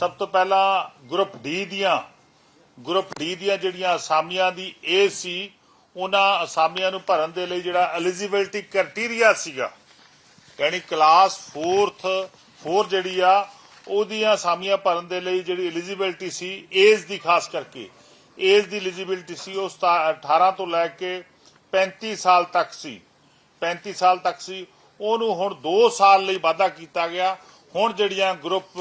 ਸਭ ਤੋਂ ਪਹਿਲਾਂ ਗਰੁੱਪ ਡੀ ਦੀਆਂ, ਗਰੁੱਪ ਡੀ ਦੀਆਂ ਜਿਹੜੀਆਂ ਅਸਾਮੀਆਂ ਦੀ ਏ ਸੀ, ਉਹਨਾਂ ਅਸਾਮੀਆਂ ਨੂੰ ਭਰਨ ਦੇ ਲਈ ਜਿਹੜਾ ਐਲੀਜੀਬਿਲਟੀ ਕ੍ਰਾਈਟੇਰੀਆ ਸੀਗਾ, ਯਾਨੀ ਕਲਾਸ 4th 4 ਜਿਹੜੀ ਆ, ਉਹਦੀਆਂ ਅਸਾਮੀਆਂ ਭਰਨ ਦੇ ਲਈ ਜਿਹੜੀ ਐਲੀਜੀਬਿਲਟੀ ਸੀ ਏਜ ਦੀ ਖਾਸ ਕਰਕੇ ਏਜ ਦੀ ਐਲੀਜੀਬਿਲਟੀ ਸੀ, ਉਹ ਸਤਾ- 18 ਤੋਂ ਲੈ ਕੇ 35 ਸਾਲ ਤੱਕ ਸੀ 35 ਸਾਲ ਤੱਕ ਸੀ, ਉਹਨੂੰ ਹੁਣ 2 ਸਾਲ ਲਈ ਵਾਧਾ ਕੀਤਾ ਗਿਆ, ਹੁਣ ਜਿਹੜੀਆਂ ਗਰੁੱਪ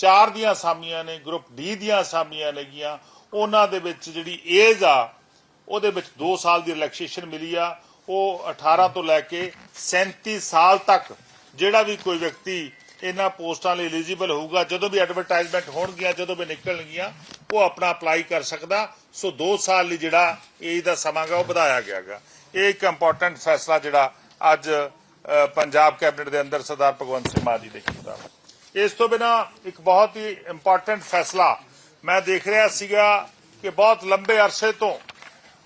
4 ਦੀਆਂ ਅਸਾਮੀਆਂ ਨੇ, ਗਰੁੱਪ ਡੀ ਦੀਆਂ ਅਸਾਮੀਆਂ ਨੇਗੀਆਂ। ਉਹਨਾਂ ਦੇ ਵਿੱਚ ਜਿਹੜੀ ਏਜ ਆ, ਉਹਦੇ ਵਿੱਚ 2 ਸਾਲ ਦੀ ਰਿਲੈਕਸੇਸ਼ਨ ਮਿਲੀ ਆ। ਉਹ 18 ਤੋਂ ਲੈ ਕੇ 37 ਸਾਲ ਤੱਕ ਜਿਹੜਾ ਵੀ ਕੋਈ ਵਿਅਕਤੀ ਇਹਨਾਂ ਪੋਸਟਾਂ ਲਈ ਐਲੀਜੀਬਲ ਹੋਊਗਾ, ਜਦੋਂ ਵੀ ਐਡਵਰਟਾਈਜ਼ਮੈਂਟ ਹੋਣਗੀਆਂ, ਜਦੋਂ ਵੀ ਨਿਕਲਣਗੀਆਂ, ਉਹ ਆਪਣਾ ਅਪਲਾਈ ਕਰ ਸਕਦਾ। ਸੋ 2 ਸਾਲ ਲਈ ਜਿਹੜਾ ਏਜ ਦਾ ਸਮਾਂ ਗਾ ਉਹ ਵਧਾਇਆ ਗਿਆਗਾ ਇਹ ਇੱਕ ਇੰਪੋਰਟੈਂਟ ਫੈਸਲਾ ਜਿਹੜਾ ਅੱਜ ਪੰਜਾਬ ਕੈਬਨਿਟ ਦੇ ਅੰਦਰ ਸਰਦਾਰ ਭਗਵੰਤ ਸਿੰਘ ਮਾਨ ਜੀ ਨੇ ਕੀਤਾ। ਇਸ ਤੋਂ ਬਿਨਾ ਇੱਕ ਬਹੁਤ ਹੀ ਇੰਪੋਰਟੈਂਟ ਫੈਸਲਾ ਮੈਂ ਦੇਖ ਰਿਹਾ ਸੀਗਾ ਕਿ ਬਹੁਤ ਲੰਬੇ ਅਰਸੇ ਤੋਂ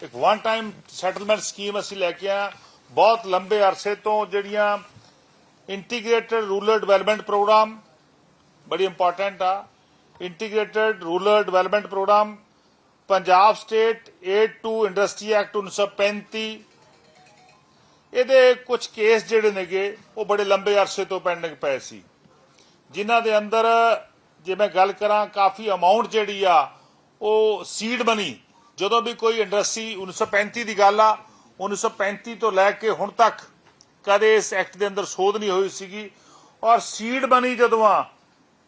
ਇੱਕ ਵਨ ਟਾਈਮ ਸੈਟਲਮੈਂਟ ਸਕੀਮ ਅਸੀਂ ਲੈ ਕੇ ਆ ਬਹੁਤ ਲੰਬੇ ਅਰਸੇ ਤੋਂ ਜਿਹੜੀਆਂ ਇੰਟੀਗ੍ਰੇਟਡ ਰੂਰਲ ਡਿਵੈਲਪਮੈਂਟ ਪ੍ਰੋਗਰਾਮ ਬੜੀ ਇੰਪੋਰਟੈਂਟ ਆ। Integrated rural development programme Punjab state aid to industry act 1935 ਇਹਦੇ ਕੁਝ ਕੇਸ ਜਿਹੜੇ ਨੇਗੇ, ਉਹ ਬੜੇ ਲੰਬੇ ਅਰਸੇ ਤੋਂ ਪੈਂਡਿੰਗ ਪਏ ਸੀ। ਜਿਨ੍ਹਾਂ ਦੇ ਅੰਦਰ, ਜੇ ਮੈਂ ਗੱਲ ਕਰਾਂ, ਕਾਫੀ ਅਮਾਉਂਟ ਜਿਹੜੀ ਆ, ਉਹ ਸੀਡ ਬਣੀ। ਜਦੋਂ ਵੀ ਕੋਈ ਇੰਡਸਟਰੀ 1935 ਦੀ ਗੱਲ ਆ 1935 ਤੋਂ ਲੈ ਕੇ ਹੁਣ ਤੱਕ ਕਦੇ ਇਸ ਐਕਟ ਦੇ ਅੰਦਰ ਸੋਧ ਨਹੀਂ ਹੋਈ ਸੀਗੀ। ਔਰ ਸੀਡ ਮਨੀ ਜਦੋਂ ਆ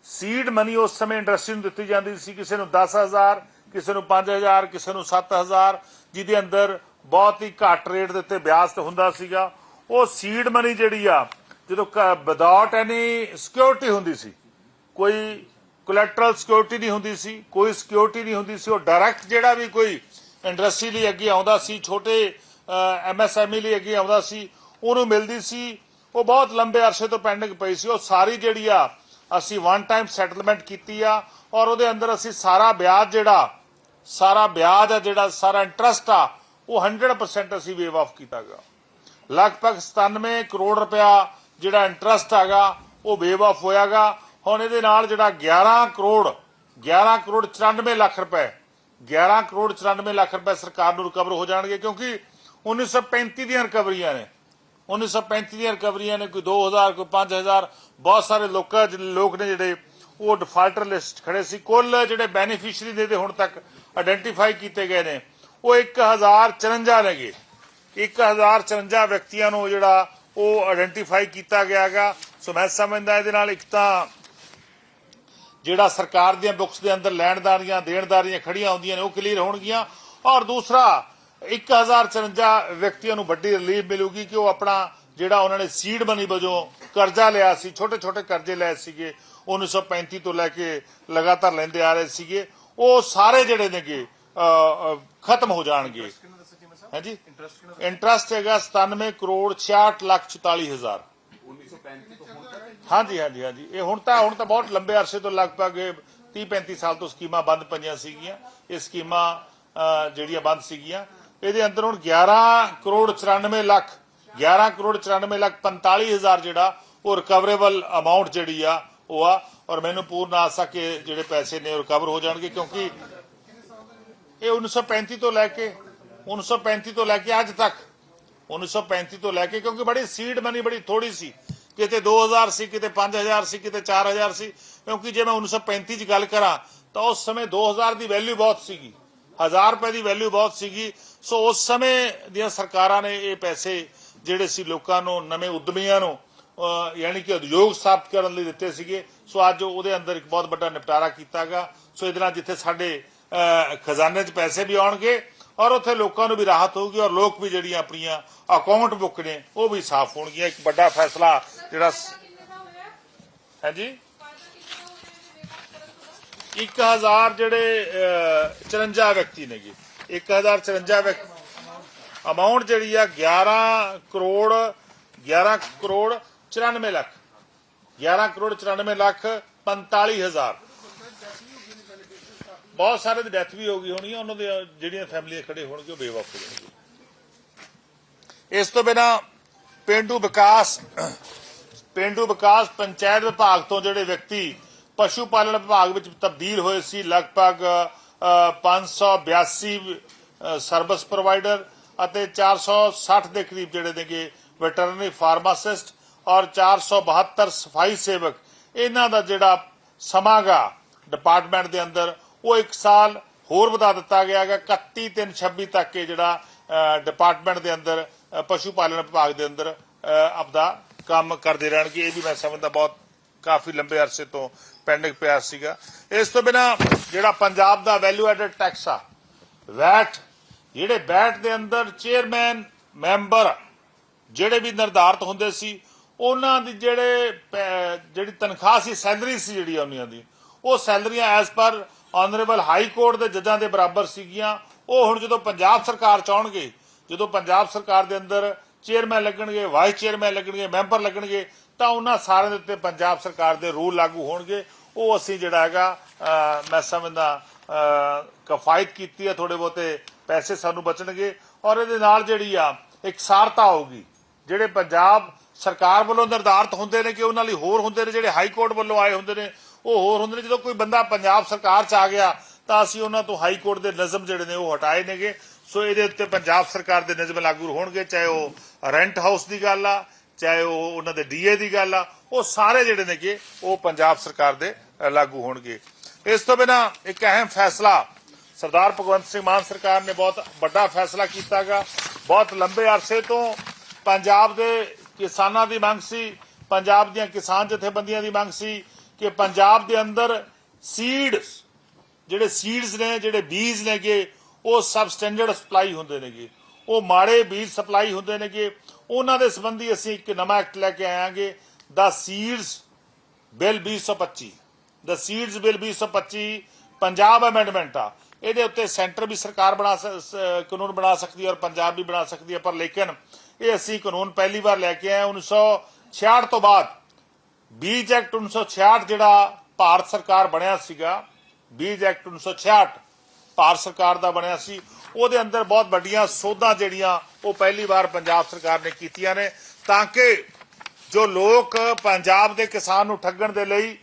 ਸੀਡ ਮਨੀ ਉਸ ਸਮੇਂ ਇੰਡਸਟਰੀ ਨੂੰ ਦਿੱਤੀ ਜਾਂਦੀ ਸੀ। ਕਿਸੇ ਨੂੰ 10000 ਕਿਸੇ ਨੂੰ 5000 ਕਿਸੇ ਨੂੰ 7000 ਜਿਹਦੇ ਅੰਦਰ ਬਹੁਤ ਹੀ ਘੱਟ ਰੇਟ ਦੇ ਉੱਤੇ ਵਿਆਜ ਤੇ ਹੁੰਦਾ ਸੀਗਾ। ਉਹ ਸੀਡ ਮਨੀ ਜਿਹੜੀ ਆ ਜਦੋਂ ਵਿਦਆਊਟ ਐਨੀ ਸਿਕਿਉਰਿਟੀ ਹੁੰਦੀ ਸੀ, ਕੋਈ ਕੋਲੈਟਰਲ ਸਿਕਿਉਰਿਟੀ ਨਹੀਂ ਹੁੰਦੀ ਸੀ, ਕੋਈ ਸਿਕਿਉਰਿਟੀ ਨਹੀਂ ਹੁੰਦੀ ਸੀ, ਉਹ ਡਾਇਰੈਕਟ ਜਿਹੜਾ ਵੀ ਕੋਈ ਇੰਡਸਟਰੀ ਲਈ ਅੱਗੇ ਆਉਂਦਾ ਸੀ, ਛੋਟੇ ਐਮਐਸਐਮਈ ਲਈ ਅੱਗੇ ਆਉਂਦਾ ਸੀ, ਉਹਨੂੰ ਮਿਲਦੀ ਸੀ, ਉਹ ਬਹੁਤ ਲੰਬੇ ਅਰਸੇ ਤੋਂ ਪੈਂਡਿੰਗ ਪਈ ਸੀ, ਉਹ ਸਾਰੀ ਜਿਹੜੀ ਆ, ਅਸੀਂ ਵਨ ਟਾਈਮ ਸੈਟਲਮੈਂਟ ਕੀਤੀ ਆ, ਔਰ ਉਹਦੇ ਅੰਦਰ ਅਸੀਂ ਸਾਰਾ ਵਿਆਜ ਜਿਹੜਾ, ਸਾਰਾ ਵਿਆਜ ਆ ਜਿਹੜਾ, ਸਾਰਾ ਇੰਟਰਸਟ ਆ, ਉਹ 100% ਅਸੀਂ ਵੇਵ ਆਫ ਕੀਤਾ ਗਿਆ ਲਗਭਗ 97 ਕਰੋੜ ਰੁਪਇਆ ਜਿਹੜਾ ਇੰਟਰਸਟ ਹੈਗਾ, ਉਹ ਵੇਵ ਆਫ ਹੋਇਆਗਾ। ਹੁਣ ਇਹਦੇ ਨਾਲ ਜਿਹੜਾ 11 ਕਰੋੜ 11 ਕਰੋੜ 94 ਲੱਖ ਰੁਪਏ 11 ਕਰੋੜ 94 ਲੱਖ ਰੁਪਏ ਸਰਕਾਰ ਨੂੰ ਰਿਕਵਰ ਹੋ ਜਾਣਗੇ, ਕਿਉਂਕਿ 1935 ਦੀਆਂ ਰਿਕਵਰੀਆਂ ਨੇ। 1935 ਦੀਆਂ ਰਿਕਵਰੀਆਂ ਨੇ, ਕੋਈ 2000 ਕੋਈ 5000 ਬਹੁਤ ਸਾਰੇ ਲੋਕਾਂ ਲੋਕ ਨੇ ਜਿਹੜੇ, ਉਹ ਡਿਫਾਲਟਰ ਲਿਸਟ ਖੜੇ ਸੀ। ਕੁੱਲ ਜਿਹੜੇ ਬੈਨੀਫੀਸ਼ੀਅਰੀ ਦੇ ਦੇ ਹੁਣ ਤੱਕ ਆਇਡੈਂਟੀਫਾਈ ਕੀਤੇ ਗਏ ਨੇ, ਉਹ 1054 ਨੇਗੇ। 1054 ਵਿਅਕਤੀਆਂ ਨੂੰ ਜਿਹੜਾ ਉਹ ਆਇਡੈਂਟੀਫਾਈ ਕੀਤਾ ਗਿਆਗਾ ਸੋ ਮੈਂ ਸਮਝਦਾ ਇਹਦੇ ਨਾਲ ਇੱਕ ਤਾਂ ਜਿਹੜਾ ਸਰਕਾਰ ਦੀਆਂ ਬੁੱਕਸ ਦੇ ਅੰਦਰ ਲੈਣਦਾਰੀਆਂ, ਦੇਣਦਾਰੀਆਂ ਖੜੀਆਂ ਹੁੰਦੀਆਂ ਨੇ, ਉਹ ਕਲੀਅਰ ਹੋਣਗੀਆਂ। ਔਰ ਦੂਸਰਾ 1054 ਵਿਅਕਤੀਆਂ ਨੂੰ ਵੱਡੀ ਰਿਲੀਫ ਮਿਲੂਗੀ ਕਿ ਉਹ ਆਪਣਾ ਜਿਹੜਾ ਉਹਨਾਂ ਨੇ ਸੀਡ ਮਨੀ ਵਜੋਂ ਕਰਜ਼ਾ ਲਿਆ ਸੀ ਛੋਟੇ ਛੋਟੇ ਕਰਜ਼ੇ ਲਏ ਸੀਗੇ 1935 ਤੋਂ ਲੈ ਕੇ ਲਗਾਤਾਰ ਲੈਂਦੇ ਆ ਰਹੇ ਸੀਗੇ। ਉਹ ਸਾਰੇ ਜਿਹੜੇ ਨੇਗੇ ਖਤਮ ਹੋ ਜਾਣਗੇ। ਹਾਂਜੀ? ਇੰਟਰਸਟ ਹੈਗਾ 97 ਕਰੋੜ 66 ਲੱਖ 44 ਹਜ਼ਾਰ। ਹਾਂਜੀ ਹਾਂਜੀ ਹਾਂਜੀ। ਇਹ ਹੁਣ ਤਾਂ ਹੁਣ ਤਾਂ ਬਹੁਤ ਲੰਬੇ ਅਰਸੇ ਤੋਂ ਲਗਭਗ 30 35 ਸਾਲ ਤੋਂ ਸਕੀਮਾਂ ਬੰਦ ਪਈਆਂ ਸੀਗੀਆਂ। ਇਹ ਸਕੀਮਾਂ ਜਿਹੜੀਆਂ ਬੰਦ ਸੀਗੀਆਂ। ਇਹਦੇ ਅੰਦਰ ਹੁਣ 11 ਕਰੋੜ 94 ਲੱਖ 11 ਕਰੋੜ 94 ਲੱਖ 45 ਹਜ਼ਾਰ ਜਿਹੜਾ, ਉਹ ਰਿਕਵਰੇਬਲ ਅਮਾਉਂਟ ਜਿਹੜੀ ਆ, ਉਹ ਆ। ਔਰ ਮੈਨੂੰ ਪੂਰਨ ਆਸਾ ਆ ਕਿ ਜਿਹੜੇ ਪੈਸੇ ਨੇ ਰਿਕਵਰ ਹੋ ਜਾਣਗੇ ਕਿਉਂਕਿ ਇਹ 1935 ਤੋਂ ਲੈ ਕੇ 1935 ਤੋਂ ਲੈ ਕੇ ਅੱਜ ਤੱਕ 1935 ਤੋਂ ਲੈ ਕੇ ਕਿਉਂਕਿ ਬੜੀ ਸੀਡ ਮਨੀ ਬੜੀ ਥੋੜੀ ਸੀ ਕਿਤੇ 2000 ਸੀ ਕਿਤੇ 5000 ਸੀ ਕਿਤੇ 4000 ਸੀ ਕਿਉਂਕਿ ਜੇ ਮੈਂ 1935 ਚ ਗੱਲ ਕਰਾਂ ਤਾਂ ਉਸ ਸਮੇਂ 2000 ਦੀ ਵੈਲਿਊ ਬਹੁਤ ਸੀਗੀ 1000 ਰੁਪਏ ਦੀ ਵੈਲਿਊ ਬਹੁਤ ਸੀਗੀ ਸੋ ਉਸ ਸਮੇਂ ਦੀਆਂ ਸਰਕਾਰਾਂ ਨੇ ਇਹ ਪੈਸੇ ਜਿਹੜੇ ਸੀ ਲੋਕਾਂ ਨੂੰ ਨਵੇਂ ਉਦਮੀਆਂ ਨੂੰ ਯਾਨੀ ਕਿ ਉਦਯੋਗ ਸਥਾਪਿਤ ਕਰਨ ਲਈ ਦਿੱਤੇ ਸੀਗੇ ਸੋ ਅੱਜ ਉਹਦੇ ਅੰਦਰ ਇੱਕ ਬਹੁਤ ਵੱਡਾ ਨਿਪਟਾਰਾ ਕੀਤਾਗਾ ਸੋ ਇਹਦੇ ਨਾਲ ਜਿੱਥੇ ਸਾਡੇ ਖਜ਼ਾਨੇ 'ਚ ਪੈਸੇ ਵੀ ਆਉਣਗੇ ਔਰ ਉੱਥੇ ਲੋਕਾਂ ਨੂੰ ਵੀ ਰਾਹਤ ਹੋਊਗੀ ਔਰ ਲੋਕ ਵੀ ਜਿਹੜੀਆਂ ਆਪਣੀਆਂ ਅਕਾਊਂਟ ਬੁੱਕ ਨੇ ਉਹ ਵੀ ਸਾਫ਼ ਹੋਣਗੀਆਂ। ਇੱਕ ਵੱਡਾ ਫੈਸਲਾ ਜਿਹੜਾ ਹਾਂਜੀ? 1000 ਜਿਹੜੇ ਅਹ, 54 ਵਿਅਕਤੀ ਨੇਗੇ। 1054 ਵਿਅਕਤੀ ਅਮਾਉਂਟ ਜਿਹੜੀ ਆ 11 ਕਰੋੜ 11 ਕਰੋੜ 94 ਲੱਖ। 11 ਕਰੋੜ 94 ਲੱਖ 45 ਹਜ਼ਾਰ। ਬਹੁਤ ਸਾਰੇ ਦੀ ਡੈਥ ਵੀ ਹੋ ਗਈ ਹੋਣੀ ਉਹਨਾਂ ਦੇ ਜਿਹੜੀਆਂ ਫੈਮਲੀਆਂ ਖੜੇ ਹੋਣਗੇ ਉਹ ਬੇਵਕੂਫ ਹੋ ਜਾਣਗੇ। ਇਸ ਤੋਂ ਬਿਨਾ ਪਿੰਡੂ ਵਿਕਾਸ ਪਿੰਡੂ ਵਿਕਾਸ ਪੰਚਾਇਤ ਵਿਭਾਗ ਤੋਂ ਜਿਹੜੇ ਵਿਅਕਤੀ ਪਸ਼ੂ ਪਾਲਣ ਵਿਭਾਗ ਵਿੱਚ ਤਬਦੀਲ ਹੋਏ ਸੀ ਲਗਭਗ ਅ, 582 ਅ, ਸਰਵਿਸ ਪ੍ਰੋਵਾਈਡਰ ਅਤੇ 460 ਦੇ ਕਰੀਬ ਜਿਹੜੇ ਨੇਗੇ ਵੈਟਰਨਰੀ ਫਾਰਮਾਸਿਸਟ ਔਰ 472 ਸਫ਼ਾਈ ਸੇਵਕ ਇਹਨਾਂ ਦਾ ਜਿਹੜਾ ਸਮਾਗਾ ਡਿਪਾਰਟਮੈਂਟ ਦੇ ਅੰਦਰ ਉਹ ਇੱਕ ਸਾਲ ਹੋਰ ਵਧਾ ਦਿੱਤਾ ਗਿਆ ਹੈਗਾ 31 3 26 ਤੱਕ ਇਹ ਜਿਹੜਾ ਡਿਪਾਰਟਮੈਂਟ ਦੇ ਅੰਦਰ ਪਸ਼ੂ ਪਾਲਣ ਵਿਭਾਗ ਦੇ ਅੰਦਰ ਆਪਦਾ ਕੰਮ ਕਰਦੇ ਰਹਿਣਗੇ। ਇਹ ਵੀ ਮੈਂ ਸਮਝਦਾ ਬਹੁਤ ਕਾਫੀ ਲੰਬੇ ਅਰਸੇ ਤੋਂ ਪੈਂਡਿੰਗ ਪਿਆ ਸੀਗਾ। ਇਸ ਤੋਂ ਬਿਨਾ ਜਿਹੜਾ ਪੰਜਾਬ ਦਾ ਵੈਲਿਊ ਐਡਡ ਟੈਕਸ ਆ ਵੈਟ ਜਿਹੜੇ ਵੈਟ ਦੇ ਅੰਦਰ ਚੇਅਰਮੈਨ ਮੈਂਬਰ ਜਿਹੜੇ ਵੀ ਨਿਰਧਾਰਤ ਹੁੰਦੇ ਸੀ, ਉਹਨਾਂ ਦੀ ਜਿਹੜੇ ਜਿਹੜੀ ਤਨਖਾਹ ਸੀ ਸੈਲਰੀ ਸੀ ਜਿਹੜੀ ਉਹਨਾਂ ਦੀ, ਉਹ ਸੈਲਰੀਆਂ as per honourable high court ਦੇ ਜੱਜਾਂ ਦੇ ਬਰਾਬਰ ਸੀਗੀਆਂ। ਉਹ ਹੁਣ ਜਦੋਂ ਪੰਜਾਬ ਸਰਕਾਰ ਚਾਹਣਗੇ ਜਦੋਂ ਪੰਜਾਬ ਸਰਕਾਰ ਦੇ ਅੰਦਰ ਚੇਅਰਮੈਨ ਲੱਗਣਗੇ ਵਾਈਸ ਚੇਅਰਮੈਨ ਲੱਗਣਗੇ ਮੈਂਬਰ ਲੱਗਣਗੇ ਤਾਂ ਉਹਨਾਂ ਸਾਰਿਆਂ ਦੇ ਉੱਤੇ ਪੰਜਾਬ ਸਰਕਾਰ ਦੇ ਰੂਲ ਲਾਗੂ ਹੋਣਗੇ। ਉਹ ਅਸੀਂ ਜਿਹੜਾ ਹੈਗਾ ਮੈਂ ਸਮਝਦਾ ਅਹ, ਕਫਾਇਤ ਕੀਤੀ ਹੈ ਥੋੜੇ ਬਹੁਤੇ ਪੈਸੇ ਸਾਨੂੰ ਬਚਣਗੇ। ਔਰ ਇਹਦੇ ਨਾਲ ਜਿਹੜੀ ਆ ਇਕਸਾਰਤਾ ਹੋਊਗੀ। ਜਿਹੜੇ ਪੰਜਾਬ ਸਰਕਾਰ ਵੱਲੋਂ ਨਿਰਧਾਰਤ ਹੁੰਦੇ ਨੇ ਕਿ ਉਹਨਾਂ ਲਈ ਹੋਰ ਹੁੰਦੇ ਨੇ ਜਿਹੜੇ ਹਾਈ ਕੋਰਟ ਵੱਲੋਂ ਆਏ ਹੁੰਦੇ ਨੇ ਉਹ ਹੋਰ ਹੁੰਦੇ ਨੇ, ਜਦੋਂ ਕੋਈ ਬੰਦਾ ਪੰਜਾਬ ਸਰਕਾਰ ਚ ਆ ਗਿਆ, ਤਾਂ ਅਸੀਂ ਉਹਨਾਂ ਤੋਂ ਹਾਈ ਕੋਰਟ ਦੇ ਨਿਯਮ ਜਿਹੜੇ ਨੇ ਉਹ ਹਟਾਏ ਨੇਗੇ। ਸੋ ਇਹਦੇ ਉੱਤੇ ਪੰਜਾਬ ਸਰਕਾਰ ਦੇ ਨਿਯਮ ਲਾਗੂ ਹੋਣਗੇ, ਚਾਹੇ ਉਹ ਰੈਂਟ ਹਾਊਸ ਦੀ ਗੱਲ ਆ, ਚਾਹੇ ਉਹ ਉਹਨਾਂ ਦੇ ਡੀਏ ਦੀ ਗੱਲ ਆ, ਉਹ ਸਾਰੇ ਜਿਹੜੇ ਨੇਗੇ, ਉਹ ਪੰਜਾਬ ਸਰਕਾਰ ਦੇ ਲਾਗੂ ਹੋਣਗੇ। ਇਸ ਤੋਂ ਬਿਨਾ ਇੱਕ ਅਹਿਮ ਫੈਸਲਾ ਸਰਦਾਰ ਭਗਵੰਤ ਸਿੰਘ ਮਾਨ ਸਰਕਾਰ ਨੇ ਬਹੁਤ ਵੱਡਾ ਫੈਸਲਾ ਕੀਤਾਗਾ ਬਹੁਤ ਲੰਬੇ ਅਰਸੇ ਤੋਂ ਪੰਜਾਬ ਦੇ ਕਿਸਾਨਾਂ ਦੀ ਮੰਗ ਸੀ, ਪੰਜਾਬ ਦੀਆਂ ਕਿਸਾਨ ਜਥੇਬੰਦੀਆਂ ਦੀ ਮੰਗ ਸੀ ਕਿ ਪੰਜਾਬ ਦੇ ਅੰਦਰ ਸੀਡਸ ਜਿਹੜੇ ਸੀਡਸ ਨੇ, ਜਿਹੜੇ ਬੀਜ ਨੇਗੇ, ਉਹ ਸਬ ਸਟੈਂਡਰਡ ਸਪਲਾਈ ਹੁੰਦੇ ਨੇਗੇ। ਉਹ ਮਾੜੇ ਬੀਜ ਸਪਲਾਈ ਹੁੰਦੇ ਨੇਗੇ। ਉਹਨਾਂ ਦੇ ਸੰਬੰਧੀ ਅਸੀਂ ਇੱਕ ਨਵਾਂ ਐਕਟ ਲੈ ਕੇ ਆਵਾਂਗੇ ਦਾ ਸੀਡਸ ਬਿੱਲ 2025 ਦਾ ਸੀਡਸ ਬਿੱਲ 2025 ਪੰਜਾਬ ਅਮੈਂਡਮੈਂਟ ਆ। ਇਹਦੇ ਉੱਤੇ ਸੈਂਟਰ ਵੀ ਸਰਕਾਰ ਬਣਾ ਕਾਨੂੰਨ ਬਣਾ ਸਕਦੀ ਹੈ ਔਰ ਪੰਜਾਬ ਵੀ ਬਣਾ ਸਕਦੀ ਹੈ ਪਰ ਲੇਕਿਨ ਇਹ ਅਸੀਂ ਕਾਨੂੰਨ ਪਹਿਲੀ ਵਾਰ ਲੈ ਕੇ ਆਏ 1966 ਤੋਂ ਬਾਅਦ ਬੀਜ ਐਕਟ 1966 ਜਿਹੜਾ ਭਾਰਤ ਸਰਕਾਰ ਬਣਿਆ ਸੀਗਾ, ਬੀਜ ਐਕਟ 1966 ਭਾਰਤ ਸਰਕਾਰ ਦਾ ਬਣਿਆ ਸੀ, ਉਹਦੇ ਅੰਦਰ ਬਹੁਤ ਵੱਡੀਆਂ ਸੋਧਾਂ ਜਿਹੜੀਆਂ ਉਹ ਪਹਿਲੀ ਵਾਰ ਪੰਜਾਬ ਸਰਕਾਰ ਨੇ ਕੀਤੀਆਂ ਨੇ, ਤਾਂ ਕਿ ਜੋ ਲੋਕ ਪੰਜਾਬ ਦੇ ਕਿਸਾਨ ਨੂੰ ਠੱਗਣ ਦੇ ਲਈ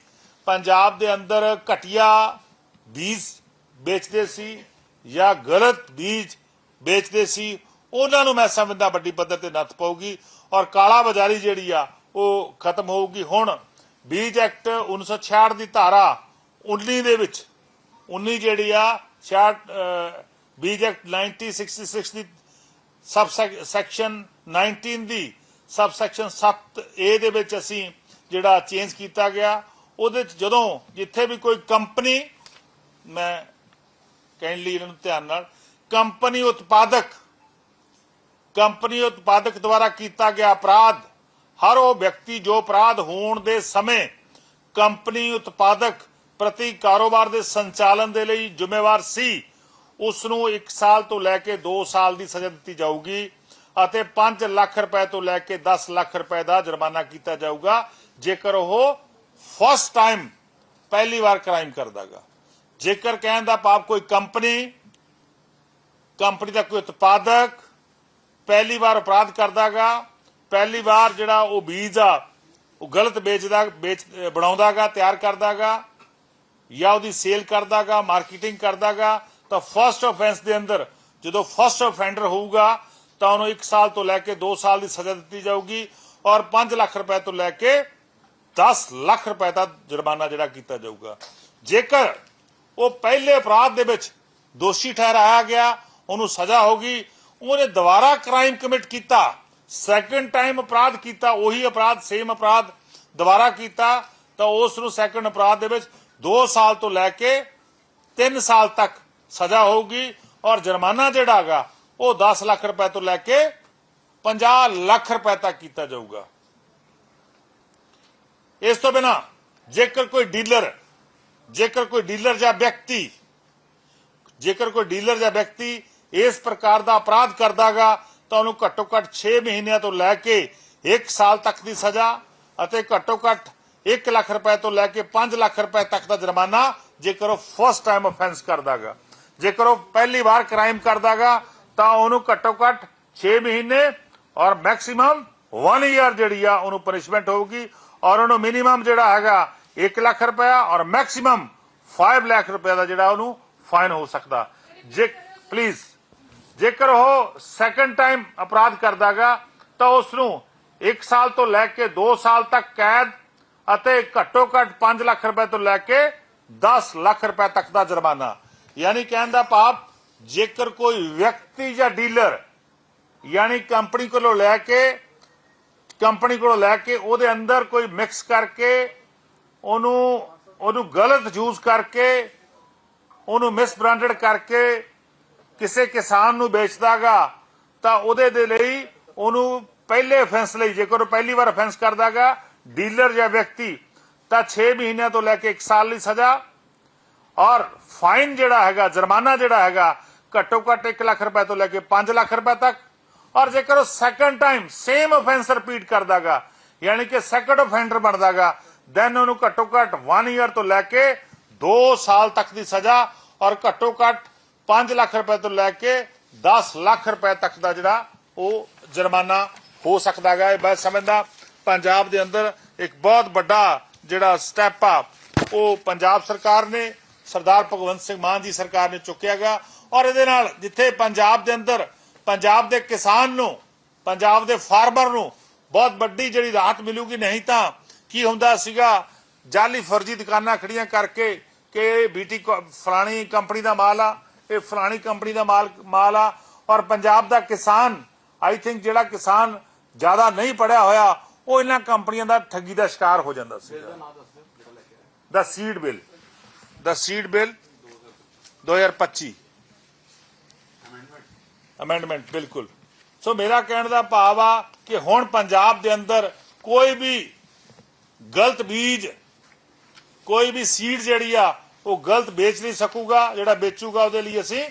ਪੰਜਾਬ ਦੇ ਅੰਦਰ ਘਟੀਆ ਬੀਜ ਵੇਚਦੇ ਸੀ ਜਾਂ ਗਲਤ ਬੀਜ ਵੇਚਦੇ ਸੀ, ਉਹਨਾਂ ਨੂੰ ਮੈਂ ਸਮਝਦਾ ਵੱਡੀ ਪੱਧਰ ਤੇ ਨੱਥ ਪਾਉਗੀ ਔਰ ਕਾਲਾ ਬਾਜ਼ਾਰੀ ਜਿਹੜੀ ਆ ਉਹ ਖਤਮ ਹੋਊਗੀ ਹੁਣ। ਬੀਜ ਐਕਟ 1966 ਦੀ ਧਾਰਾ 19 ਦੇ ਵਿੱਚ 19 ਜਿਹੜੀ ਆ 66 ਬੀਜ ਐਕਟ 1966 ਦੀ ਸਬ ਸੈਕਸ਼ਨ 19 ਦੀ ਸਬ ਸੈਕਸ਼ਨ 7 ਏ ਦੇ ਵਿੱਚ ਅਸੀਂ ਜਿਹੜਾ ਚੇਂਜ ਕੀਤਾ ਗਿਆ। ਉਹਦੇ ਚ ਜਦੋਂ ਜਿੱਥੇ ਵੀ ਕੋਈ ਕੰਪਨੀ, ਮੈਂ ਕਹਿਣ ਲਈ ਇਹਨਾਂ ਨੂੰ ਧਿਆਨ ਨਾਲ, ਕੰਪਨੀ ਉਤਪਾਦਕ ਕੰਪਨੀ ਉਤਪਾਦਕ ਦੁਆਰਾ ਕੀਤਾ ਗਿਆ ਅਪਰਾਧ ਹਰ ਉਹ ਵਿਅਕਤੀ ਜੋ ਅਪਰਾਧ ਹੋਣ ਦੇ ਸਮੇਂ ਕੰਪਨੀ ਉਤਪਾਦਕ ਪ੍ਰਤੀ ਕਾਰੋਬਾਰ ਦੇ ਸੰਚਾਲਨ ਦੇ ਲਈ ਜ਼ਿੰਮੇਵਾਰ ਸੀ ਉਸ ਨੂੰ 1 ਸਾਲ ਤੋਂ ਲੈ ਕੇ 2 ਸਾਲ ਦੀ ਸਜ਼ਾ ਦਿੱਤੀ ਜਾਊਗੀ ਅਤੇ 5 ਲੱਖ ਰੁਪਏ ਤੋਂ ਲੈ ਕੇ 10 ਲੱਖ ਰੁਪਏ ਦਾ ਜੁਰਮਾਨਾ ਕੀਤਾ ਜਾਊਗਾ, ਜੇਕਰ ਉਹ ਫਸਟ ਟਾਈਮ ਪਹਿਲੀ ਵਾਰ ਕ੍ਰਾਈਮ ਕਰਦਾਗਾ। ਜੇਕਰ ਕਹਿਣ ਦਾ ਪਾਪ ਕੋਈ ਕੰਪਨੀ ਕੰਪਨੀ ਦਾ ਕੋਈ ਉਤਪਾਦਕ ਪਹਿਲੀ ਵਾਰ ਅਪਰਾਧ ਕਰਦਾਗਾ ਪਹਿਲੀ ਵਾਰ ਜਿਹੜਾ ਉਹ ਬੀਜ ਆ, ਉਹ ਗਲਤ ਵੇਚਦਾ, ਵੇਚ, ਬਣਾਉਂਦਾਗਾ, ਤਿਆਰ ਕਰਦਾਗਾ, ਜਾਂ ਉਹਦੀ ਸੇਲ ਕਰਦਾਗਾ, ਮਾਰਕੀਟਿੰਗ ਕਰਦਾਗਾ, ਤਾਂ ਫਰਸਟ ਆਫੈਂਸ ਦੇ ਅੰਦਰ ਜਦੋਂ ਫਰਸਟ ਆਫੈਂਡਰ ਹੋਊਗਾ, ਤਾਂ ਉਹਨੂੰ 1 ਸਾਲ ਤੋਂ ਲੈ ਕੇ 2 ਸਾਲ ਦੀ ਸਜ਼ਾ ਦਿੱਤੀ ਜਾਊਗੀ ਔਰ 5 ਲੱਖ ਰੁਪਏ ਤੋਂ ਲੈ ਕੇ 10 ਲੱਖ ਰੁਪਏ ਦਾ ਜੁਰਮਾਨਾ ਜਿਹੜਾ ਕੀਤਾ ਜਾਊਗਾ। ਜੇਕਰ ਉਹ ਪਹਿਲੇ ਅਪਰਾਧ ਦੇ ਵਿੱਚ ਦੋਸ਼ੀ ਠਹਿਰਾਇਆ ਗਿਆ, ਉਹਨੂੰ ਸਜ਼ਾ ਹੋਗੀ ਉਹਨੇ ਦੁਬਾਰਾ ਕ੍ਰਾਈਮ ਕਮਿਟ ਕੀਤਾ ਸੈਕੰਡ ਟਾਈਮ ਅਪਰਾਧ ਕੀਤਾ, ਉਹੀ ਅਪਰਾਧ ਸੇਮ ਅਪਰਾਧ ਦੁਬਾਰਾ ਕੀਤਾ, ਤਾਂ ਉਸ ਨੂੰ ਸੈਕੰਡ ਅਪਰਾਧ ਦੇ ਵਿੱਚ 2 ਸਾਲ ਤੋਂ ਲੈ ਕੇ 3 ਸਾਲ ਤੱਕ ਸਜ਼ਾ ਹੋਊਗੀ ਔਰ ਜੁਰਮਾਨਾ ਜਿਹੜਾ ਹੈਗਾ, ਉਹ 10 ਲੱਖ ਰੁਪਏ ਤੋਂ ਲੈ ਕੇ 50 ਲੱਖ ਰੁਪਏ ਤੱਕ ਕੀਤਾ ਜਾਊਗਾ। ਇਸ ਤੋਂ ਬਿਨਾ ਜੇਕਰ ਕੋਈ ਡੀਲਰ, ਜੇਕਰ ਕੋਈ ਡੀਲਰ ਜਾਂ ਵਿਅਕਤੀ, ਜੇਕਰ ਕੋਈ ਡੀਲਰ ਜਾਂ ਵਿਅਕਤੀ ਇਸ ਪ੍ਰਕਾਰ ਦਾ ਅਪਰਾਧ ਕਰਦਾਗਾ ਤਾਂ ਉਹਨੂੰ ਘੱਟੋ ਘੱਟ 6 ਮਹੀਨਿਆਂ ਤੋਂ ਲੈ ਕੇ 1 ਸਾਲ ਤੱਕ ਦੀ ਸਜ਼ਾ ਅਤੇ ਘੱਟੋ ਘੱਟ 1 ਲੱਖ ਰੁਪਏ ਤੋਂ ਲੈ ਕੇ 5 ਲੱਖ ਰੁਪਏ ਤੱਕ ਦਾ ਜੁਰਮਾਨਾ ਜੇਕਰ ਉਹ ਫਸਟ ਟਾਈਮ ਆਫੈਂਸ ਕਰਦਾਗਾ। ਜੇਕਰ ਉਹ ਪਹਿਲੀ ਵਾਰ ਕ੍ਰਾਈਮ ਕਰਦਾਗਾ, ਤਾਂ ਉਹਨੂੰ ਘੱਟੋ ਘੱਟ 6 ਮਹੀਨੇ ਔਰ ਮੈਕਸਿਮਮ 1 ਇਅਰ ਜਿਹੜੀ ਆ ਉਹਨੂੰ ਪਨਿਸ਼ਮੈਂਟ ਹੋਊਗੀ ਔਰ ਉਹਨੂੰ ਮਿਨੀਮਮ ਜਿਹੜਾ ਹੈਗਾ 1 ਲੱਖ ਰੁਪਇਆ ਔਰ ਮੈਕਸਿਮਮ 5 ਲੱਖ ਰੁਪਏ ਦਾ ਜਿਹੜਾ ਉਹਨੂੰ ਫਾਈਨ ਹੋ ਸਕਦਾ। ਜੇ ਪਲੀਜ਼ ਜੇਕਰ ਉਹ ਸੈਕੰਡ ਟਾਈਮ ਅਪਰਾਧ ਕਰਦਾਗਾ, ਤਾਂ ਉਸ ਨੂੰ 1 ਸਾਲ ਤੋਂ ਲੈ ਕੇ 2 ਸਾਲ ਤੱਕ ਕੈਦ ਅਤੇ ਘੱਟੋ ਘੱਟ 5 ਲੱਖ ਰੁਪਏ ਤੋਂ ਲੈ ਕੇ 10 ਲੱਖ ਰੁਪਏ ਤੱਕ ਦਾ ਜੁਰਮਾਨਾ। ਯਾਨੀ ਕਹਿਣ ਦਾ ਭਾਵ, ਜੇਕਰ ਕੋਈ ਵਿਅਕਤੀ ਜਾਂ ਡੀਲਰ ਯਾਨੀ ਕੰਪਨੀ ਕੋਲੋਂ ਲੈ ਕੇ, ਕੰਪਨੀ ਕੋਲੋਂ ਲੈ ਕੇ ਉਹਦੇ ਅੰਦਰ ਕੋਈ ਮਿਕਸ ਕਰਕੇ, ਉਹਨੂੰ ਉਹਨੂੰ ਗਲਤ ਯੂਜ਼ ਕਰਕੇ, ਉਹਨੂੰ ਮਿਸਬ੍ਰਾਂਡਡ ਕਰਕੇ ਕਿਸੇ ਕਿਸਾਨ ਨੂੰ ਵੇਚਦਾਗਾ, ਤਾਂ ਉਹਦੇ ਦੇ ਲਈ ਉਹਨੂੰ ਪਹਿਲੇ ਅਫੈਂਸ ਲਈ, ਜੇਕਰ ਉਹ ਪਹਿਲੀ ਵਾਰ ਅਫੈਂਸ ਕਰਦਾਗਾ ਡੀਲਰ ਜਾਂ ਵਿਅਕਤੀ, ਤਾਂ 6 ਮਹੀਨਿਆਂ ਤੋਂ ਲੈ ਕੇ 1 ਸਾਲ ਲਈ ਸਜ਼ਾ। ਔਰ ਫਾਈਨ ਜਿਹੜਾ ਹੈਗਾ, ਜੁਰਮਾਨਾ ਜਿਹੜਾ ਹੈਗਾ, ਘੱਟੋ ਘੱਟ 1 ਲੱਖ ਰੁਪਏ ਤੋਂ ਲੈ ਕੇ 5 ਲੱਖ ਰੁਪਏ ਤੱਕ। ਔਰ ਜੇਕਰ ਉਹ second time same offence repeat ਕਰਦਾਗਾ, ਯਾਨੀ ਕਿ ਸੈਕੰਡ ਅਫੈਂਡਰ ਬਣਦਾਗਾ ਦੈਨ ਉਹਨੂੰ ਘੱਟੋ ਘੱਟ 1 ਇਅਰ ਤੋਂ ਲੈ ਕੇ 2 ਸਾਲ ਤੱਕ ਦੀ ਸਜ਼ਾ। ਔਰ ਘੱਟੋ ਘੱਟ 5 ਲੱਖ ਰੁਪਏ ਤੋਂ ਲੈ ਕੇ 10 ਲੱਖ ਰੁਪਏ ਤੱਕ ਦਾ ਜਿਹੜਾ ਉਹ ਜੁਰਮਾਨਾ ਹੋ ਸਕਦਾਗਾ ਇਹ ਮੈਂ ਸਮਝਦਾ ਪੰਜਾਬ ਦੇ ਅੰਦਰ ਇੱਕ ਬਹੁਤ ਵੱਡਾ ਜਿਹੜਾ ਸਟੈਪ ਆ, ਉਹ ਪੰਜਾਬ ਸਰਕਾਰ ਨੇ, ਸਰਦਾਰ ਭਗਵੰਤ ਸਿੰਘ ਮਾਨ ਜੀ ਸਰਕਾਰ ਨੇ ਚੁੱਕਿਆ ਗਿਆ ਔਰ ਇਹਦੇ ਨਾਲ ਜਿੱਥੇ ਪੰਜਾਬ ਦੇ ਅੰਦਰ, ਪੰਜਾਬ ਦੇ ਕਿਸਾਨ ਨੂੰ, ਪੰਜਾਬ ਦੇ ਫਾਰਮਰ ਨੂੰ ਬਹੁਤ ਵੱਡੀ ਜਿਹੜੀ ਰਾਹਤ ਮਿਲੂਗੀ, ਨਹੀਂ ਤਾਂ ਕੀ ਹੁੰਦਾ ਸੀਗਾ, ਜਾਲੀ ਫਰਜ਼ੀ ਦੁਕਾਨਾਂ ਖੜੀਆਂ ਕਰਕੇ ਕਿ ਬੀਟੀ ਕੋ- ਫਲਾਣੀ ਕੰਪਨੀ ਦਾ ਮਾਲ ਆ ਇਹ ਫਲਾਣੀ ਕੰਪਨੀ ਦਾ ਮਾਲ ਮਾਲ ਆ ਔਰ ਪੰਜਾਬ ਦਾ ਕਿਸਾਨ ਆਈ ਥਿੰਕ ਜਿਹੜਾ ਕਿਸਾਨ ਜ਼ਿਆਦਾ ਨਹੀਂ ਪੜਿਆ ਹੋਇਆ ਉਹ ਇਹਨਾਂ ਕੰਪਨੀਆਂ ਦਾ ਠੱਗੀ ਦਾ ਸ਼ਿਕਾਰ ਹੋ ਜਾਂਦਾ ਸੀ। ਦਾ ਸੀਡ ਬਿੱਲ ਦਾ ਸੀਡ ਬਿੱਲ 2025 ਅਮੈਂਡਮੈਂਟ ਬਿਲਕੁਲ। ਸੋ ਮੇਰਾ ਕਹਿਣ ਦਾ ਭਾਵ ਆ ਕਿ ਹੁਣ ਪੰਜਾਬ ਦੇ ਅੰਦਰ ਕੋਈ ਵੀ ਗਲਤ ਬੀਜ ਕੋਈ ਵੀ ਸੀਡ ਜਿਹੜੀ ਆ ਉਹ ਗਲਤ ਵੇਚ ਨਹੀਂ ਸਕੂਗਾ, ਜਿਹੜਾ ਵੇਚੂਗਾ ਉਹਦੇ ਲਈ ਅਸੀਂ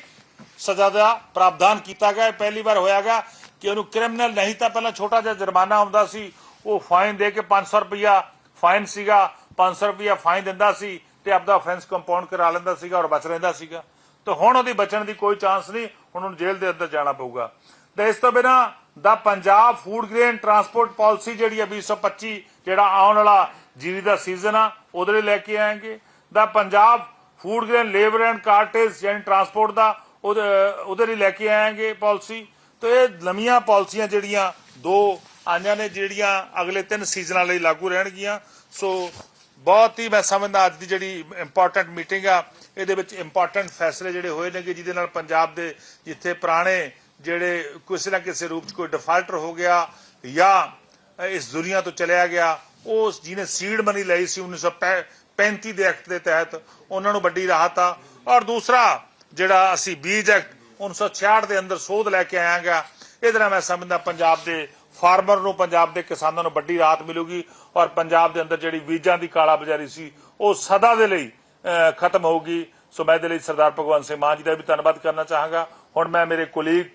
ਸਜ਼ਾ ਦਾ ਪ੍ਰਾਵਧਾਨ ਕੀਤਾ ਗਿਆ। ਪਹਿਲੀ ਵਾਰ ਹੋਇਆਗਾ ਕਿ ਉਹਨੂੰ ਕ੍ਰਿਮੀਨਲ ਨਹੀਂ ਤਾਂ ਪਹਿਲਾਂ ਛੋਟਾ ਜਿਹਾ ਜੁਰਮਾਨਾ ਆਉਂਦਾ ਸੀ, ਉਹ ਫਾਈਨ ਦੇ ਕੇ 500 ਰੁਪਇਆ ਫਾਈਨ ਸੀਗਾ 500 ਰੁਪਇਆ ਫਾਈਨ ਦਿੰਦਾ ਸੀ ਤੇ ਆਪਦਾ ਆਫੈਂਸ ਕੰਪਾਊਂਡ ਕਰਾ ਲੈਂਦਾ ਸੀਗਾ ਔਰ ਬਚ ਰਹਿੰਦਾ ਸੀਗਾ। ਤੇ ਹੁਣ ਉਹਦੀ ਬਚਣ ਦੀ ਕੋਈ ਚਾਂਸ ਨਹੀਂ, ਹੁਣ ਉਹਨੂੰ ਜੇਲ੍ਹ ਦੇ ਅੰਦਰ ਜਾਣਾ ਪਊਗਾ। ਤੇ ਇਸ ਤੋਂ ਬਿਨਾ ਦਾ Punjab food grain transport policy ਜਿਹੜੀ ਹੈ 2025 ਜਿਹੜਾ ਆਉਣ ਵਾਲਾ ਜੀਰੀ ਦਾ ਸੀਜ਼ਨ ਆ, ਉਹਦੇ ਲਈ ਲੈ ਕੇ ਆਏਗੇ। ਦਾ Punjab food grain labour and cartage ਯਾਨੀ ਟਰਾਂਸਪੋਰਟ ਦਾ ਉਹਦੇ ਉਹਦੇ ਲਈ ਲੈ ਕੇ ਆਏਗੇ ਪਾਲਿਸੀ। ਤੇ ਇਹ ਨਵੀਆਂ ਪਾਲਿਸੀਆਂ ਜਿਹੜੀਆਂ ਦੋ ਆਈਆਂ ਨੇ, ਜਿਹੜੀਆਂ ਅਗਲੇ ਤਿੰਨ ਸੀਜ਼ਨਾਂ ਲਈ ਲਾਗੂ ਰਹਿਣਗੀਆਂ। ਸੋ ਬਹੁਤ ਹੀ ਮੈਂ ਸਮਝਦਾ ਅੱਜ ਦੀ ਜਿਹੜੀ ਇੰਪੋਰਟੈਂਟ ਮੀਟਿੰਗ ਆ, ਇਹਦੇ ਵਿੱਚ ਇੰਪੋਰਟੈਂਟ ਫੈਸਲੇ ਜਿਹੜੇ ਹੋਏ ਨੇ ਕਿ ਜਿਹਦੇ ਨਾਲ ਪੰਜਾਬ ਦੇ ਜਿੱਥੇ ਪੁਰਾਣੇ ਜਿਹੜੇ ਕਿਸੇ ਨਾ ਕਿਸੇ ਰੂਪ 'ਚ ਕੋਈ ਡਿਫਾਲਟਰ ਹੋ ਗਿਆ ਜਾਂ ਇਸ ਦੁਨੀਆ ਤੋਂ ਚਲਿਆ ਗਿਆ, ਉਸ ਜਿਹਨੇ ਸੀਡ ਮਨੀ ਲਈ ਸੀ 1935 ਦੇ ਐਕਟ ਦੇ ਤਹਿਤ ਉਹਨਾਂ ਨੂੰ ਵੱਡੀ ਰਾਹਤ ਆ। ਔਰ ਦੂਸਰਾ ਜਿਹੜਾ ਅਸੀਂ ਬੀਜ ਐਕਟ 1966 ਦੇ ਅੰਦਰ ਸੋਧ ਲੈ ਕੇ ਆਇਆਗਾ ਇਹਦੇ ਨਾਲ ਮੈਂ ਸਮਝਦਾ ਪੰਜਾਬ ਦੇ ਫਾਰਮਰ ਨੂੰ ਪੰਜਾਬ ਦੇ ਕਿਸਾਨਾਂ ਨੂੰ ਵੱਡੀ ਰਾਹਤ ਮਿਲੂਗੀ। ਔਰ ਪੰਜਾਬ ਦੇ ਅੰਦਰ ਜਿਹੜੀ ਬੀਜਾਂ ਦੀ ਕਾਲਾ ਬਾਜ਼ਾਰੀ ਸੀ ਉਹ ਸਦਾ ਦੇ ਲਈ ਅਹ, ਖਤਮ ਹੋਊਗੀ। ਸੋ ਮੈਂ ਇਹਦੇ ਲਈ ਸਰਦਾਰ ਭਗਵੰਤ ਸਿੰਘ ਮਾਨ ਜੀ ਦਾ ਵੀ ਧੰਨਵਾਦ ਕਰਨਾ ਚਾਹਾਂਗਾ। ਹੁਣ ਮੈਂ ਮੇਰੇ ਕੋਲੀਗ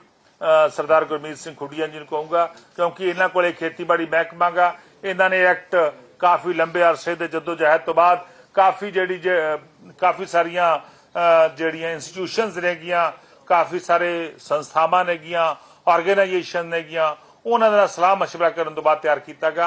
ਸਰਦਾਰ ਗੁਰਮੀਤ ਸਿੰਘ ਖੁੱਡੀਆਂ ਜੀ ਨੂੰ ਕਹੂੰਗਾ ਕਿਉਂਕਿ ਇਹਨਾਂ ਕੋਲੇ ਖੇਤੀਬਾੜੀ ਮਹਿਕਮਾ ਗਾ ਇਹਨਾਂ ਨੇ ਐਕਟ ਕਾਫੀ ਲੰਬੇ ਅਰਸੇ ਦੇ ਜਦੋਜਹਿਦ ਤੋਂ ਬਾਅਦ ਕਾਫੀ ਜਿਹੜੀ ਜ- ਅਹ, ਕਾਫੀ ਸਾਰੀਆਂ ਅਹ, ਜਿਹੜੀਆਂ ਇੰਸਟੀਟਿਊਸ਼ਨਸ ਨੇਗੀਆਂ ਕਾਫੀ ਸਾਰੇ ਸੰਸਥਾਵਾਂ ਨੇਗੀਆਂ ਆਰਗੇਨਾਈਜੇਸ਼ਨ ਨੇਗੀਆਂ ਉਹਨਾਂ ਦਾ ਸਲਾਹ مشورہ ਕਰਨ ਤੋਂ ਬਾਅਦ ਤਿਆਰ ਕੀਤਾ ਗਿਆ